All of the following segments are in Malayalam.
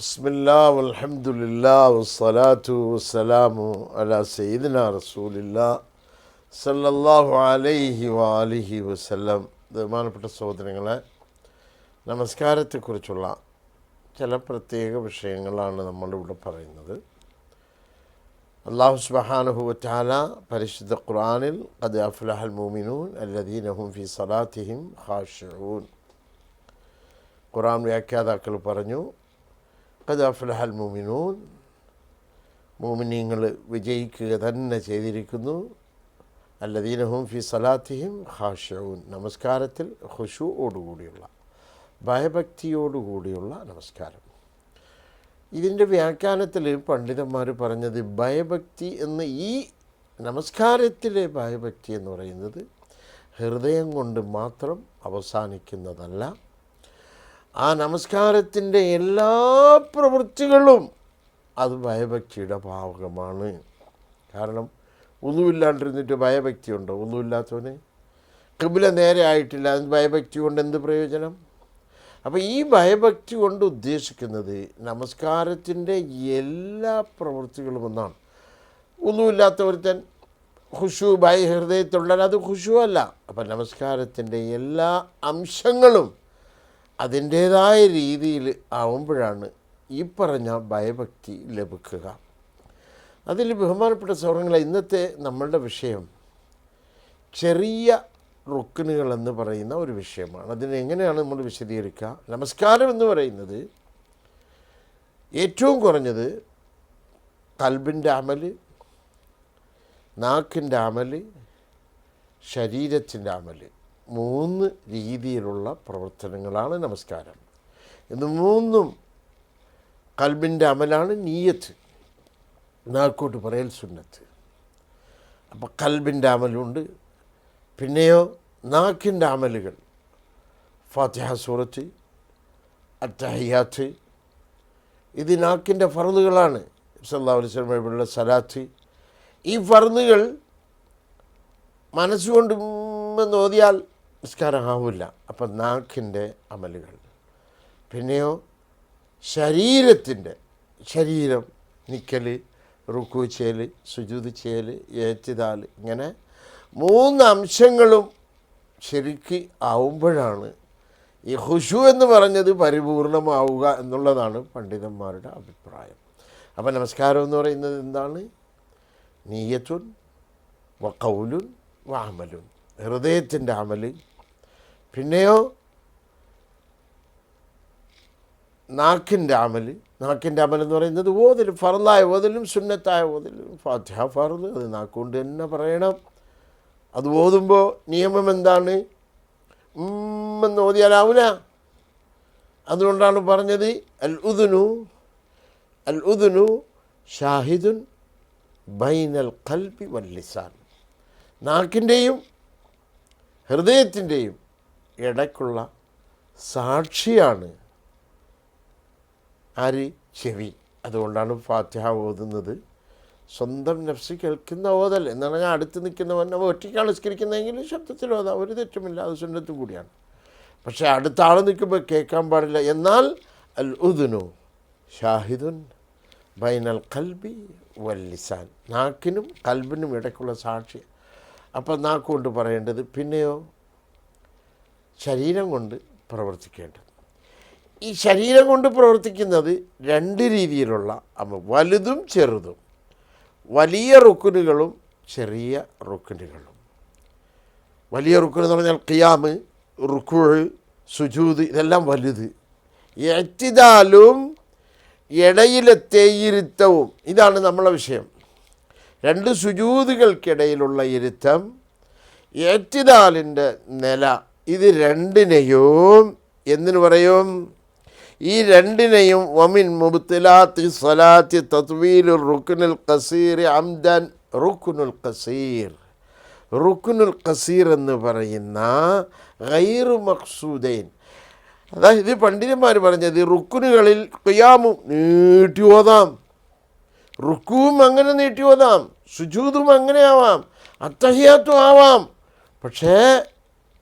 بسم الله والحمد لله والصلاة والسلام على سيدنا رسول الله സല്ലല്ലാഹു അലൈഹി വാലിഹി വസല്ലം ബഹുമാനപ്പെട്ട സഹോദരങ്ങളെ നമസ്കാരത്തെക്കുറിച്ചുള്ള ചില പ്രത്യേക വിഷയങ്ങളാണ് നമ്മളിവിടെ പറയുന്നത് അള്ളാഹു സുബ്ഹാനഹു വതആല പരിശുദ്ധ ഖുർആനിൽ ഖദ് അഫ്ലഹൽ മുഅ്മിനൂൻ അല്ലദീന ഹും ഫീ സലാത്തിഹിം ഖാശിഊൻ ഖുർആൻ വ്യാഖ്യാതാക്കൾ പറഞ്ഞു ഖദ് അഫ്ലഹൽ മോമിനിയങ്ങൾ മുഅ്മിനീങ്ങൾ വിജയിക്കുക തന്നെ ചെയ്തിരിക്കുന്നു. അല്ലദീനഹും ഫി സലാത്തിഹിം ഹാഷവും നമസ്കാരത്തിൽ ഹുഷുവോടുകൂടിയുള്ള ഭയഭക്തിയോടുകൂടിയുള്ള നമസ്കാരം. ഇതിന്റെ വ്യാഖ്യാനത്തിൽ പണ്ഡിതന്മാർ പറഞ്ഞത് ഭയഭക്തി എന്ന് ഈ നമസ്കാരത്തിലെ ഭയഭക്തി എന്ന് പറയുന്നത് ഹൃദയം കൊണ്ട് മാത്രം അവസാനിക്കുന്നതല്ല ആ നമസ്കാരത്തിന്റെ എല്ലാ പ്രവൃത്തികളും അത് ഭയഭക്തിയുടെ ഭാഗമാണ്. കാരണം ഒന്നുമില്ലാണ്ടിരുന്നിട്ട് ഭയഭക്തി ഉണ്ടോ ഒന്നുമില്ലാത്തവന്? കിബില നേരെ ആയിട്ടില്ല. അത് ഭയഭക്തി കൊണ്ട് എന്ത് പ്രയോജനം? അപ്പോൾ ഈ ഭയഭക്തി കൊണ്ട് ഉദ്ദേശിക്കുന്നത് നമസ്കാരത്തിന്റെ എല്ലാ പ്രവൃത്തികളും ഒന്നാണ്. ഒന്നുമില്ലാത്ത ഒരുത്തൻ ഖുഷു ഭയ ഹൃദയത്തുള്ള അത് ഹുഷു അല്ല അപ്പം നമസ്കാരത്തിന്റെ എല്ലാ അംശങ്ങളും അതിന്റേതായ രീതിയിൽ ആവുമ്പോഴാണ് ഈ പറഞ്ഞ ഭയഭക്തി ലഭിക്കുക. അതിൽ ബഹുമാനപ്പെട്ട സൗഹൃദങ്ങളെ ഇന്നത്തെ നമ്മളുടെ വിഷയം ചെറിയ റുക്കിനുകൾ എന്ന് പറയുന്ന ഒരു വിഷയമാണ്. അതിനെങ്ങനെയാണ് നമ്മൾ വിശദീകരിക്കുക? നമസ്കാരം എന്ന് പറയുന്നത് ഏറ്റവും കുറഞ്ഞത് കൽബിന്റെ അമൽ നാക്കിന്റെ അമൽ ശരീരത്തിന്റെ അമൽ മൂന്ന് രീതിയിലുള്ള പ്രവർത്തനങ്ങളാണ് നമസ്കാരം. ഇത് മൂന്നും കൽബിന്റെ അമലാണ് നീയത്ത്. നാക്കോട്ട് പറയൽ സുന്നത്ത്. അപ്പോൾ കൽബിന്റെ അമലുണ്ട്. പിന്നെയോ നാക്കിന്റെ അമലുകൾ. ഫാത്തിഹ സൂറത്ത് അറ്റഹിയാത്ത് ഇത് നാക്കിന്റെ ഫറുതുകളാണ് സല്ലാ അലൈവലുള്ള സലാത്ത്. ഈ ഫറുതുകൾ മനസ്സുകൊണ്ടും എന്ന് ഓതിയാൽ നിസ്കാരം ആവില്ല അപ്പം നാക്കിന്റെ അമലുകൾ. പിന്നെയോ ശരീരത്തിന്റെ ശരീരം നിക്കൽ റുക്കു ചെയ്യൽ സുജൂത് ചെയ്യൽ ഏറ്റിതാൽ ഇങ്ങനെ മൂന്ന് അംശങ്ങളും ശരിക്ക് ആവുമ്പോഴാണ് ഈ ഹുഷു എന്ന് പറഞ്ഞത് പരിപൂർണമാവുക എന്നുള്ളതാണ് പണ്ഡിതന്മാരുടെ അഭിപ്രായം. അപ്പം നമസ്കാരം എന്ന് പറയുന്നത് എന്താണ്? നീയത്തുൻ വ കൗലുൻ വ അമലുൻ. ഹൃദയത്തിന്റെ അമൽ പിന്നെയോ? നാക്കിന്റെ അമൽ നാക്കിന്റെ അമൽ എന്ന് പറയുന്നത് ഓതലും ഫറലായ ഓതലും സുന്നത്തായ ഓതലും. ഫാത്തിഹ ഫറന്ന് അത് നാക്കുകൊണ്ട് തന്നെ പറയണം. അത് ഓതുമ്പോൾ നിയമം എന്താണ്? എന്ന് ഓതിയാലാവില്ല അതുകൊണ്ടാണ് പറഞ്ഞത് അൽ ഉദുനു അൽ ഉദുനു ഷാഹിദുൻ ബൈനൽ കൽബി വല്ലിസാൻ നാക്കിന്റെയും ഹൃദയത്തിന്റെയും ഇടയ്ക്കുള്ള സാക്ഷിയാണ് ആര്? ചെവി. അതുകൊണ്ടാണ് ഫാത്തിഹ ഓതുന്നത്. സ്വന്തം നഫ്സ് കേൾക്കുന്ന ഓതൽ എന്നാണ് ഞാൻ അടുത്ത് നിൽക്കുന്നവൻ അവ ഒറ്റയ്ക്കാണ് നിസ്കരിക്കുന്നതെങ്കിൽ ശബ്ദത്തിൽ ഓതാം. ഒരു തെറ്റുമില്ല. അത് സുന്നത്തും കൂടിയാണ്. പക്ഷേ അടുത്ത ആൾ നിൽക്കുമ്പോൾ കേൾക്കാൻ പാടില്ല. എന്നാൽ അൽ ഉദുനു ഷാഹിദുൻ ബൈനൽ കൽബി വല്ലിസാൻ നാക്കിനും കൽബിനും ഇടയ്ക്കുള്ള സാക്ഷി. അപ്പം നാക്കുകൊണ്ട് പറയേണ്ടത് പിന്നെയോ? ശരീരം കൊണ്ട് പ്രവർത്തിക്കേണ്ടത്. ഈ ശരീരം കൊണ്ട് പ്രവർത്തിക്കുന്നത് രണ്ട് രീതിയിലുള്ള വലുതും ചെറുതും. വലിയ റുക്കുനുകളും ചെറിയ റുക്കുനുകളും വലിയ റുക്കുൻ എന്ന് പറഞ്ഞാൽ ഖിയാമ് റുക്കുഴ് സുജൂത് ഇതെല്ലാം വലുത്. എത്തിതാലും ഇടയിലെ തേയിരുത്തവും ഇതാണ് നമ്മളെ വിഷയം. രണ്ട് സുജൂതുകൾക്കിടയിലുള്ള ഇരുത്തം ഏറ്റിതാലിന്റെ നില ഇത് രണ്ടിനെയും എന്തിനു പറയും? ഈ രണ്ടിനെയും വമിൻ മുബ്തിലാത്തി സലാത്തി തത്വീലു റുക്കുനുൽ കസീർ അംദൻ റുക്കുനുൽ കസീർ റുക്കുനുൽ കസീർ എന്ന് പറയുന്ന ഗൈറു മക്സൂദൈൻ അതായത് ഇത് പണ്ഡിതന്മാർ പറഞ്ഞത് റുക്കുനുകളിൽ ഖിയാമും നീട്ടി ഓതാം. റുക്കുവും അങ്ങനെ നീട്ടി ഓതാം. സുജൂതും അങ്ങനെ ആവാം അത്തഹിയാത്തും ആവാം. പക്ഷേ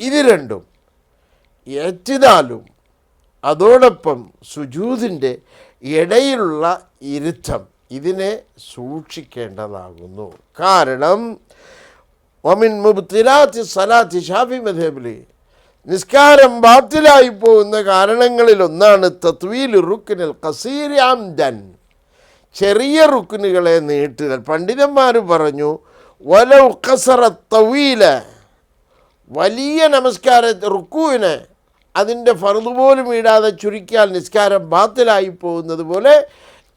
ഇത് രണ്ടും ഏറ്റിനാലും അതോടൊപ്പം സുജൂതിന്റെ ഇടയിലുള്ള ഇരുത്തം ഇതിനെ സൂക്ഷിക്കേണ്ടതാകുന്നു. കാരണം ഒമിൻ മുബ്തിലാത്തി സലാത്തി ഷാഫി മധേബിൽ നിസ്കാരം ബാത്തിലായി പോകുന്ന കാരണങ്ങളിൽ ഒന്നാണ് തത്വീൽ റുക്കിനിൽ കസീരി അംദൻ. ചെറിയ റുക്കിനുകളെ നീട്ടുക. പണ്ഡിതന്മാർ പറഞ്ഞു വലൗ കസറ തവീല വലിയ നമസ്കാര റുക്കുവിനെ അതിന്റെ ഫറുത് പോലും ഇടാതെ ചുരുക്കിയാൽ നിസ്കാരം ബാത്തിലായി പോകുന്നത് പോലെ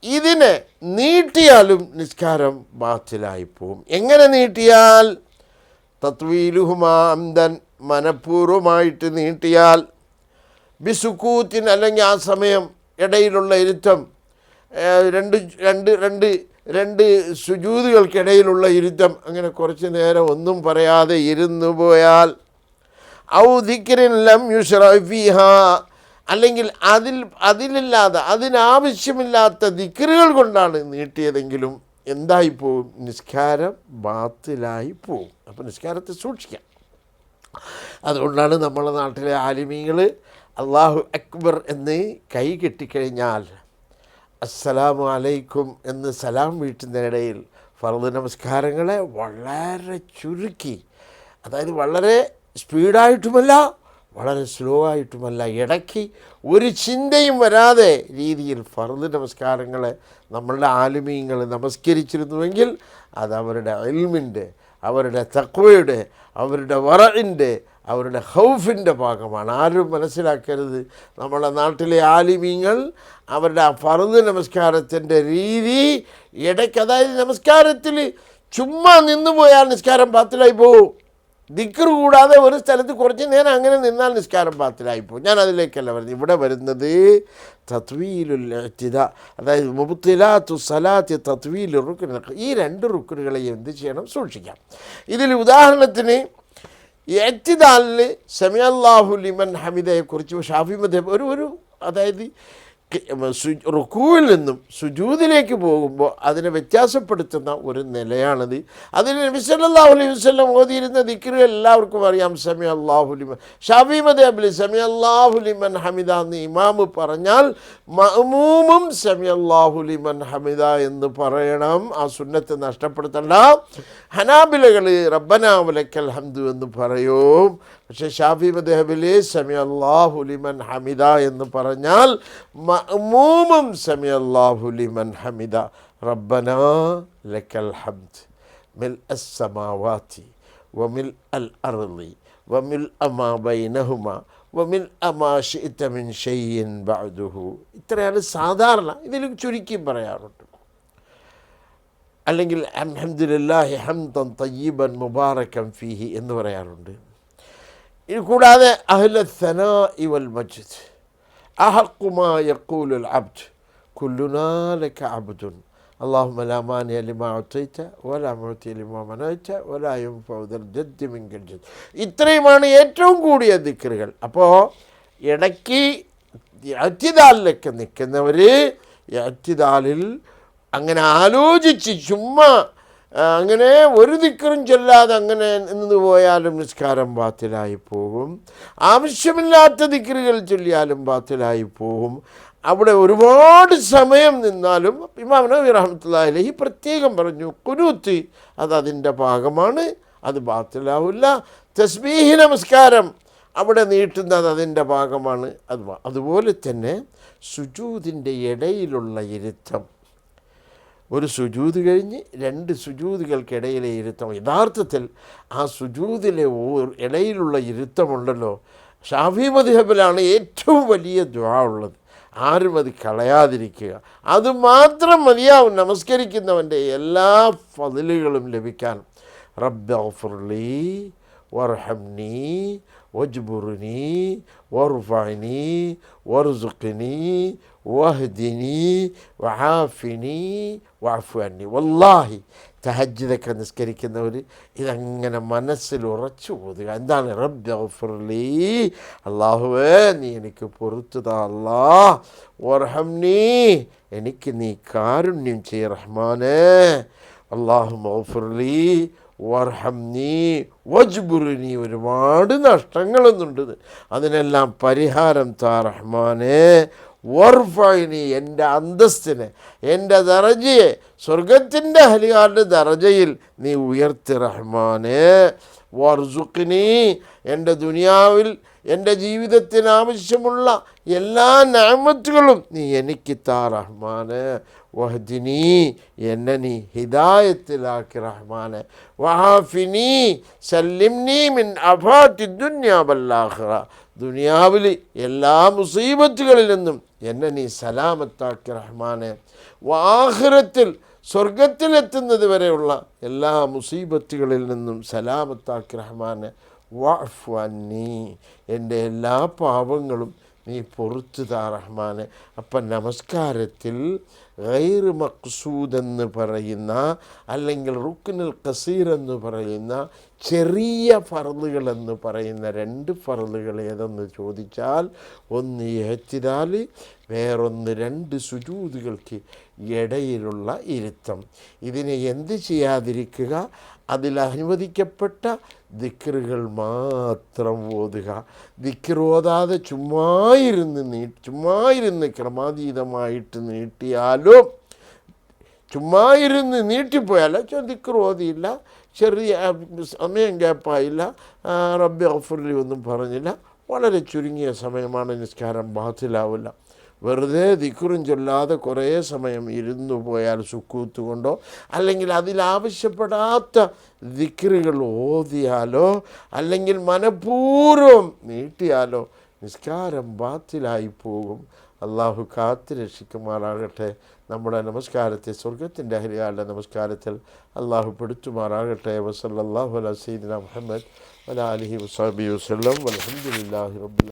ഇതിനെ നീട്ടിയാലും നിസ്കാരം ബാത്തിലായി പോകും. എങ്ങനെ നീട്ടിയാൽ? തത്വീലുഹുമാന്തൻ മനഃപൂർവമായിട്ട് നീട്ടിയാൽ ബിസുക്കൂത്തിന് അല്ലെങ്കിൽ ആ സമയം ഇടയിലുള്ള ഇരുത്തം രണ്ട് രണ്ട് രണ്ട് രണ്ട് സുജൂതുകൾക്കിടയിലുള്ള ഇരുത്തം. അങ്ങനെ കുറച്ച് നേരം ഒന്നും പറയാതെ ഇരുന്നു പോയാൽ ഔ ദിക്രിൻ ലം യുഷ്റഫിഹ അല്ലെങ്കിൽ അതിൽ അതിലില്ലാതെ അതിനാവശ്യമില്ലാത്ത ദിക്കറുകൾ കൊണ്ടാണ് നീട്ടിയതെങ്കിലും എന്തായി പോവും നിസ്കാരം ബാത്തിലായി പോവും അപ്പോൾ നിസ്കാരത്തെ സൂക്ഷിക്കാം. അതുകൊണ്ടാണ് നമ്മളെ നാട്ടിലെ ആലിമീങ്ങൾ അള്ളാഹു അക്ബർ എന്ന് കൈ കെട്ടിക്കഴിഞ്ഞാൽ അസ്സലാമു അലൈക്കും എന്ന് സലാം വീട്ടുന്നതിനിടയിൽ ഫർദ് നമസ്കാരങ്ങളെ വളരെ ചുരുക്കി. അതായത് വളരെ സ്പീഡായിട്ടുമല്ല വളരെ സ്ലോ ആയിട്ടുമല്ല ഇടയ്ക്ക് ഒരു ചിന്തയും വരാതെ രീതിയിൽ ഫർദ് നമസ്കാരങ്ങളെ നമ്മളുടെ ആലുമീങ്ങൾ നമസ്കരിച്ചിരുന്നുവെങ്കിൽ അത് അവരുടെ അൽമിന്റെ അവരുടെ തക്വയുടെ അവരുടെ വറയിന്റെ അവരുടെ ഹൗഫിന്റെ ഭാഗമാണ്. ആരും മനസ്സിലാക്കരുത്. നമ്മുടെ നാട്ടിലെ ആലിമീങ്ങൾ അവരുടെ ആ ഫറുദ് നമസ്കാരത്തിന്റെ രീതി ഇടയ്ക്ക് അതായത് നമസ്കാരത്തിൽ ചുമ്മാ നിന്നു പോയാൽ നിസ്കാരം പാത്തിലായി പോകും ദിക്കർ കൂടാതെ ഒരു സ്ഥലത്ത് കുറച്ച് നേരം അങ്ങനെ നിന്നാൽ നിസ്കാരം പാത്തിലായി പോകും ഞാൻ അതിലേക്കല്ല വരുന്നത്. ഇവിടെ വരുന്നത് തത്വീലുൽ ചിത അതായത് മുബത്തിലാത്തു സലാത്തി തത്വീൽ റുക്കുൻ ഈ രണ്ട് റുക്കിനുകളെയും എന്ത് ചെയ്യണം? സൂക്ഷിക്കാം. ഇതിൽ ഉദാഹരണത്തിന് എത്തിദാലിന് സെമിയല്ലാഹു ലിമൻ ഹമിദയെക്കുറിച്ച് ഷാഫി മദേബ് ഒരു ഒരു അതായത് റുക്കുവിൽ നിന്നും സുജൂദിലേക്ക് പോകുമ്പോൾ അതിനെ വ്യത്യാസപ്പെടുത്തുന്ന ഒരു നിലയാണിത്. അതിന് നബി സല്ലല്ലാഹു അലൈഹി ഓതിയിരുന്ന ദിക്റ് എല്ലാവർക്കും അറിയാം. സമി അള്ളാഹുലിമൻ ഷാഫിമദ് അബ്ലി സമി അള്ളാഹുലിമൻ ഹമിദ എന്ന് ഇമാമ് പറഞ്ഞാൽ മഹമൂമും സമി അള്ളാഹുലിമൻ ഹമിദ എന്ന് പറയണം. ആ സുന്നത്ത് നഷ്ടപ്പെടുത്തണ്ട. ഹനാബിലകൾ റബ്ബനാവലക്കൽ ഹംദു എന്ന് പറയും. പക്ഷേ ഷാഫി മദേഹബിലെ സമി അള്ളാഹുലിമൻ ഹമിദ എന്ന് പറഞ്ഞാൽ മഅമൂമും സമി അള്ളാഹുലിമൻ ഹമിദ. റബ്ബന ലക്കൽ ഹംദ് മിൽ അസ്സമാവാതി വമിൽ അൽ അർളി വമിൽ അമാ ബൈനഹുമ വമിൽ അമാ ഷിഇത മിൻ ഷൈഇൻ ബഅദുഹു. ഇത്രയാണ് സാധാരണ ഇതിൽ ചുരുക്കി പറയാറുണ്ട്. അല്ലെങ്കിൽ അൽഹംദുലില്ലാഹി ഹംദൻ തയ്യിബൻ മുബാറക്കൻ ഫീഹി എന്ന് പറയാറുണ്ട്. ഇത് കൂടാതെ അഹ്ല സനാഇ വൽ മജ്ദ് അഹഖു മാ യഖൂലുൽ അബ്ദ് കുല്ലുനാ ലക അബ്ദുൻ اللهم لا مانع لما أعطيت ولا معطي لما منعت ولا ينفع ذا الجد منك الجد ഇത്രയുമാണ് ഏറ്റവും കൂടിയ ദിക്റുകൾ അപ്പോൾ ഇടയ്ക്ക് അറ്റിദാലിലൊക്കെ നിൽക്കുന്നവർ അറ്റിദാലിൽ അങ്ങനെ ആലോചിച്ച് ചുമ്മാ ആ, അങ്ങനെ ഒരു ദിക്കറും ചൊല്ലാതെ അങ്ങനെ നിന്ന് പോയാലും നിസ്കാരം ബാത്തിലായി പോകും. ആവശ്യമില്ലാത്ത ദിക്കറുകൾ ചൊല്ലിയാലും ബാത്തിലായി പോകും. അവിടെ ഒരുപാട് സമയം നിന്നാലും ഇമാം നബി റഹ്മത്തുള്ളാഹി അലൈഹി പ്രത്യേകം പറഞ്ഞു കുനൂത്ത് അത് അതിന്റെ ഭാഗമാണ് അത് ബാത്തിലാവില്ല. തസ്ബീഹി നമസ്കാരം അവിടെ നീട്ടുന്നത് അതിന്റെ ഭാഗമാണ്. അത് അതുപോലെ തന്നെ സുജൂതിന്റെ ഇടയിലുള്ള ഇരുത്തം. ഒരു സുജൂത് കഴിഞ്ഞ് രണ്ട് സുജൂതുകൾക്കിടയിലെ ഇരുത്തം. യഥാർത്ഥത്തിൽ ആ സുജൂതിലെ ഇടയിലുള്ള ഇരുത്തമുണ്ടല്ലോ. ഷാഫി മദ്ഹബിലാണ് ഏറ്റവും വലിയ ദ്വാ ഉള്ളത്. ആരും അത് കളയാതിരിക്കുക. അതുമാത്രം മതിയാവും നമസ്കരിക്കുന്നവന്റെ എല്ലാ ഫതിലുകളും ലഭിക്കാൻ. റബ്ബി വർഹംനി വജ്ബുർനി വർഫനി വർസുഖ്നി വഹ്ദിനി വഹാഫിനി വാഫുഅന്നി വല്ലാഹി തഹജ്ജുദൊക്കെ നിസ്കരിക്കുന്നവർ ഇതങ്ങനെ മനസ്സിൽ ഉറച്ചു പോതുക എന്താണ് റബ്ബി ഗഫുർലി അള്ളാഹുവേ നീ എനിക്ക് പൊറുത്തു താ അല്ലാ വർഹംനി എനിക്ക് നീ കാരുണ്യം ചെയ്യ റഹ്മാനേ അള്ളാഹു മൗഫുർലി വർഹംനി വജ്ബുറിനി ഒരുപാട് നഷ്ടങ്ങളൊന്നുണ്ട്. അതിനെല്ലാം പരിഹാരം താ റഹ്മാനെ. വർഫിനി എന്റെ അന്തസ്സിനെ എന്റെ ദറജയെ സ്വർഗത്തിന്റെ ഹലികാരുടെ ദറജയിൽ നീ ഉയർത്തി റഹ്മാനെ. വർസുക്കിനി എന്റെ ദുനിയാവിൽ എന്റെ ജീവിതത്തിന് ആവശ്യമുള്ള എല്ലാ നാമത്തുകളും നീ എനിക്ക് താ റഹ്മാന്. വഹദിനി എന്നെ നീ ഹിദായത്തിലാക്കി റഹ്മാന്. വഹാഫിനി സല്ലിംനി മിൻ അഫാത്തി ദുന്യാബല്ലാഹ്റ ദുനിയാവിൽ എല്ലാ മുസീബത്തുകളിൽ നിന്നും എന്നെ നീ സലാമത്താക്കി റഹ്മാന്. വാഹരത്തിൽ സ്വർഗത്തിലെത്തുന്നത് വരെയുള്ള എല്ലാ മുസീബത്തുകളിൽ നിന്നും സലാമത്താക്കി റഹ്മാനെ. വഅഫു അന്നീ എന്റെ എല്ലാ പാപങ്ങളും നീ പൊറുത്തു താ റഹ്മാനെ. അപ്പം നമസ്കാരത്തിൽ ഗൈർ മക്സൂദ് എന്ന് പറയുന്ന അല്ലെങ്കിൽ റുക്കുനുൽ കസീർ എന്ന് പറയുന്ന ചെറിയ ഫറലുകൾ എന്ന് പറയുന്ന രണ്ട് ഫറലുകൾ ഏതെന്ന് ചോദിച്ചാൽ ഒന്ന് എഹത്തിരാൽ വേറൊന്ന് രണ്ട് സുജൂതുകൾക്ക് ഇടയിലുള്ള ഇരുത്തം. ഇതിനെ എന്ത് ചെയ്യാതിരിക്കുക? അതിൽ അനുവദിക്കപ്പെട്ട ദിക്കറുകൾ മാത്രം ഓതുക. ദിക്കറോതാതെ ചുമ്മാ ചുമ്മായിരുന്ന് നീ ചുമ്മായിരുന്ന് ക്രമാതീതമായിട്ട് നീട്ടിയാലും ചുമ്മായിരുന്ന് നീട്ടിപ്പോയാലോ ദിക്കർ ഓതിയില്ല ചെറിയ സമയം ഗ്യാപ്പായില്ല റബ്ബി ഓഫറിൽ ഒന്നും പറഞ്ഞില്ല. വളരെ ചുരുങ്ങിയ സമയമാണ് നിസ്കാരം ബാത്തിലാവില്ല. വെറുതെ ദിക്കുറും ചൊല്ലാതെ കുറേ സമയം ഇരുന്നു പോയാൽ സുക്കൂത്ത് കൊണ്ടോ? അല്ലെങ്കിൽ അതിലാവശ്യപ്പെടാത്ത ദിക്കറുകൾ ഓതിയാലോ? അല്ലെങ്കിൽ മനഃപൂർവം നീട്ടിയാലോ? നിസ്കാരം ബാത്തിലായി പോകും. അള്ളാഹു കാത്ത് രക്ഷിക്കുമാറാകട്ടെ. നമ്മുടെ നമസ്കാരത്തെ സ്വർഗത്തിന്റെ ഹരിയാളുടെ നമസ്കാരത്തിൽ അള്ളാഹു പെടുത്തുമാറാകട്ടെ. വസല്ലാഹു അല സീദിന മുഹമ്മദ് അല അലഹി വസാബി വസ്ലം അലഹമുല്ലാഹി റബ്ബുൽ